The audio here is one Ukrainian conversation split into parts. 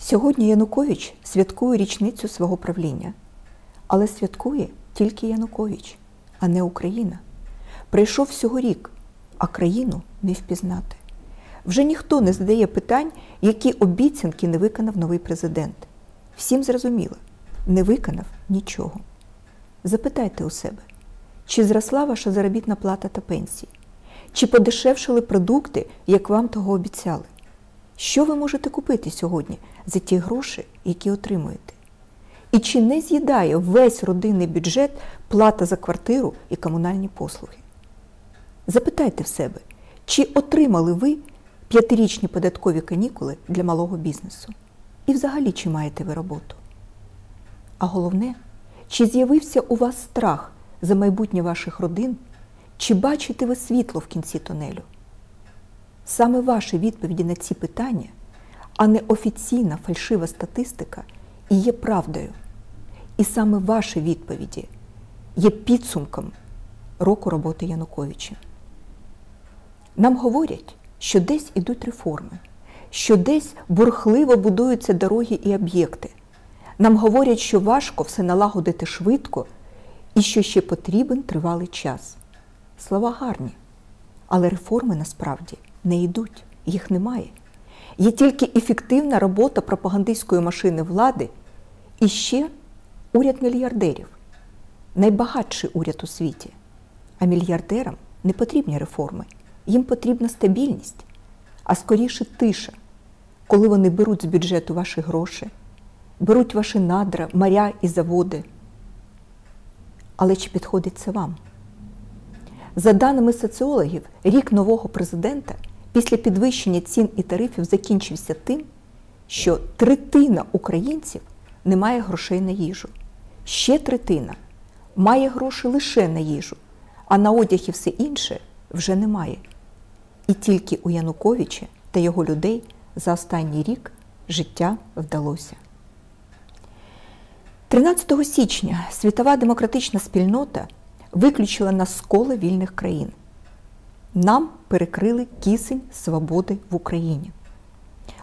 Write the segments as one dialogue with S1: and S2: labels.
S1: Сьогодні Янукович святкує річницю свого правління, але святкує тільки Янукович, а не Україна. Прийшов всього рік, а країну не впізнати. Вже ніхто не задає питань, які обіцянки не виконав новий президент. Всім зрозуміло, не виконав нічого. Запитайте у себе, чи зросла ваша заробітна плата та пенсії? Чи подешевшили продукти, як вам того обіцяли? Що ви можете купити сьогодні за ті гроші, які отримуєте? І чи не з'їдає весь родинний бюджет плата за квартиру і комунальні послуги? Запитайте в себе, чи отримали ви п'ятирічні податкові канікули для малого бізнесу? І взагалі, чи маєте ви роботу? А головне, чи з'явився у вас страх за майбутнє ваших родин, чи бачите ви світло в кінці тунелю? Саме ваші відповіді на ці питання, а не офіційна фальшива статистика, і є правдою. І саме ваші відповіді є підсумком року роботи Януковича. Нам говорять, що десь ідуть реформи, що десь бурхливо будуються дороги і об'єкти. Нам говорять, що важко все налагодити швидко і що ще потрібен тривалий час. Слова гарні, але реформи насправді не йдуть, їх немає. Є тільки ефективна робота пропагандистської машини влади і ще уряд мільярдерів, найбагатший уряд у світі. А мільярдерам не потрібні реформи, їм потрібна стабільність, а скоріше тиша, коли вони беруть з бюджету ваші гроші, беруть ваші надра, моря і заводи. Але чи підходить це вам? За даними соціологів, рік нового президента після підвищення цін і тарифів закінчився тим, що третина українців не має грошей на їжу. Ще третина має гроші лише на їжу, а на одяг і все інше вже немає. І тільки у Януковича та його людей за останній рік життя вдалося. 13 січня світова демократична спільнота виключила нас з кола вільних країн. Нам перекрили кисень свободи в Україні.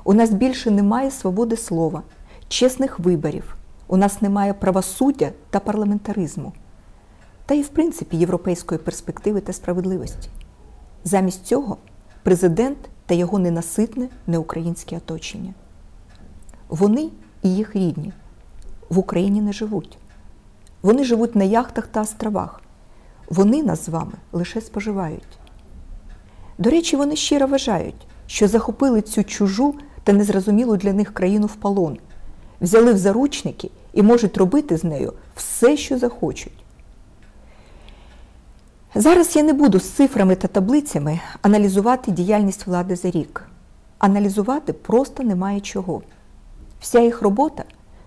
S1: У нас більше немає свободи слова, чесних виборів, у нас немає правосуддя та парламентаризму, та й, в принципі, європейської перспективи та справедливості. Замість цього президент та його ненаситне неукраїнське оточення. Вони і їх рідні в Україні не живуть. Вони живуть на яхтах та островах. Вони нас з вами лише споживають. До речі, вони щиро вважають, що захопили цю чужу та незрозумілу для них країну в полон, взяли в заручники і можуть робити з нею все, що захочуть. Зараз я не буду з цифрами та таблицями аналізувати діяльність влади за рік. Аналізувати просто немає чого. Вся їх робота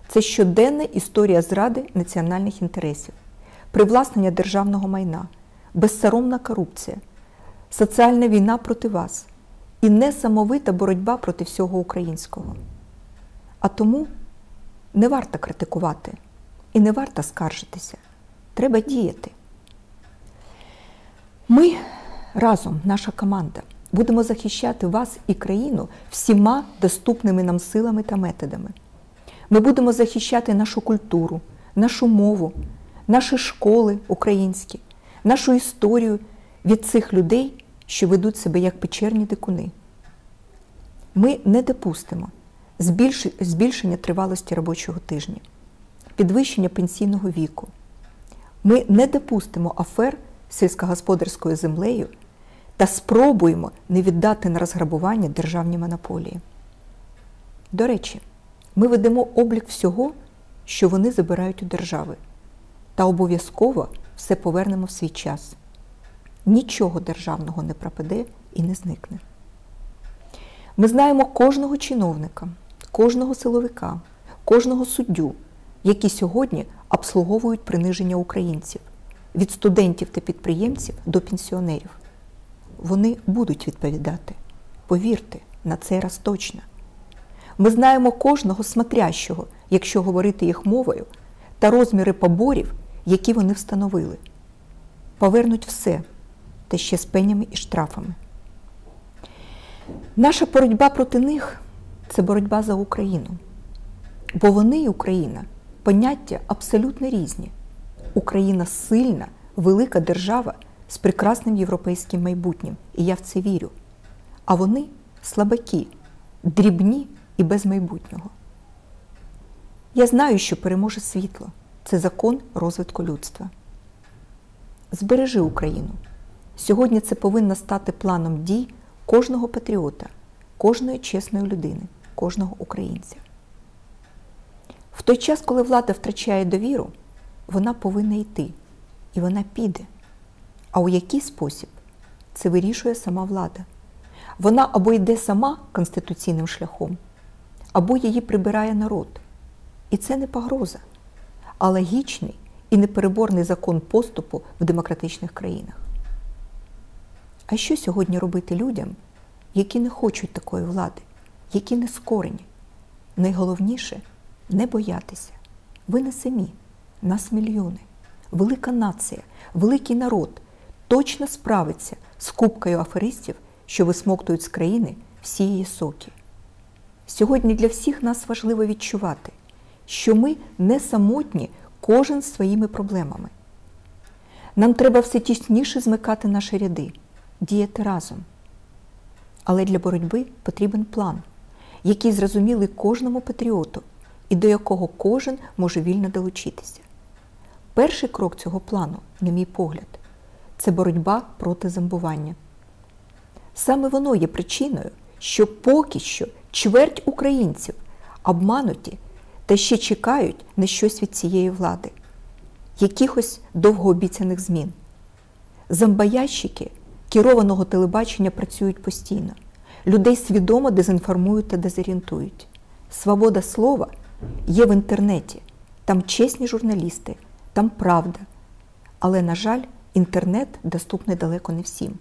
S1: це щоденна історія зради національних інтересів, привласнення державного майна, безсоромна корупція, соціальна війна проти вас і несамовита боротьба проти всього українського. А тому не варто критикувати і не варто скаржитися. Треба діяти. Ми разом, наша команда, будемо захищати вас і країну всіма доступними нам силами та методами. Ми будемо захищати нашу культуру, нашу мову, наші школи українські, нашу історію від цих людей, що ведуть себе як печерні дикуни. Ми не допустимо збільшення тривалості робочого тижня, підвищення пенсійного віку. Ми не допустимо афер сільськогосподарською землею та спробуємо не віддати на розграбування державні монополії. До речі, ми ведемо облік всього, що вони забирають у держави, та обов'язково все повернемо в свій час. Нічого державного не пропаде і не зникне. Ми знаємо кожного чиновника, кожного силовика, кожного суддю, які сьогодні обслуговують приниження українців від студентів та підприємців до пенсіонерів. Вони будуть відповідати. Повірте, на цей раз точно. Ми знаємо кожного смотрящого, якщо говорити їх мовою, та розміри поборів, які вони встановили. Повернуть все, та ще з пенями і штрафами. Наша боротьба проти них це боротьба за Україну, Бо вони і Україна поняття абсолютно різні. Україна сильна, велика держава з прекрасним європейським майбутнім, і я в це вірю. А вони слабаки, дрібні і без майбутнього. Я знаю, що переможе світло. Це закон розвитку людства. Збережи Україну. Сьогодні це повинно стати планом дій кожного патріота, кожної чесної людини, кожного українця. В той час, коли влада втрачає довіру, вона повинна йти. І вона піде. А у який спосіб це вирішує сама влада? Вона або йде сама конституційним шляхом, або її прибирає народ. І це не погроза, а логічний і непереборний закон поступу в демократичних країнах. А що сьогодні робити людям, які не хочуть такої влади, які не скорені? Найголовніше не боятися. Ви не самі, нас мільйони, велика нація, великий народ точно справиться з купкою аферистів, що висмоктують з країни всі її соки. Сьогодні для всіх нас важливо відчувати, що ми не самотні кожен з своїми проблемами. Нам треба все тісніше змикати наші ряди, діяти разом. Але для боротьби потрібен план, який зрозумілий кожному патріоту і до якого кожен може вільно долучитися. Перший крок цього плану, на мій погляд, це боротьба проти зомбування. Саме воно є причиною, що поки що чверть українців обмануті та ще чекають на щось від цієї влади, якихось довгообіцяних змін. Зомбоящики керованого телебачення працюють постійно, людей свідомо дезінформують та дезорієнтують. Свобода слова є в інтернеті, там чесні журналісти, там правда. Але, на жаль, інтернет доступний далеко не всім.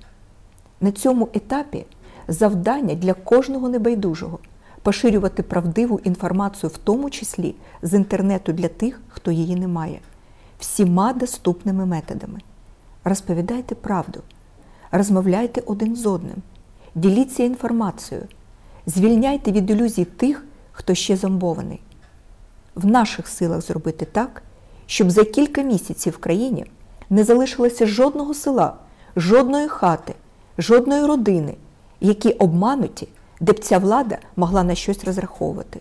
S1: На цьому етапі завдання для кожного небайдужого поширювати правдиву інформацію, в тому числі з інтернету для тих, хто її не має, всіма доступними методами. Розповідайте правду, розмовляйте один з одним, діліться інформацією, звільняйте від ілюзій тих, хто ще зомбований. В наших силах зробити так, щоб за кілька місяців в країні не залишилося жодного села, жодної хати, жодної родини, які обмануті, де б ця влада могла на щось розраховувати.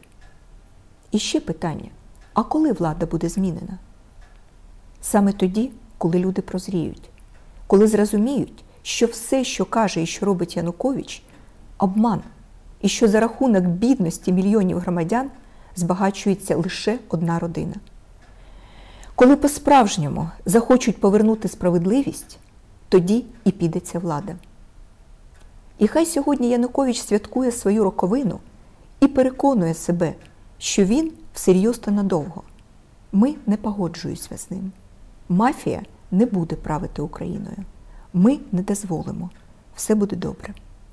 S1: І ще питання: а коли влада буде змінена? Саме тоді, коли люди прозріють, коли зрозуміють, що все, що каже і що робить Янукович, обман, і що за рахунок бідності мільйонів громадян збагачується лише одна родина. Коли по-справжньому захочуть повернути справедливість, тоді і підеться влада. І хай сьогодні Янукович святкує свою роковину і переконує себе, що він всерйоз та надовго. Ми не погоджуємося з ним. Мафія не буде правити Україною. Ми не дозволимо. Все буде добре.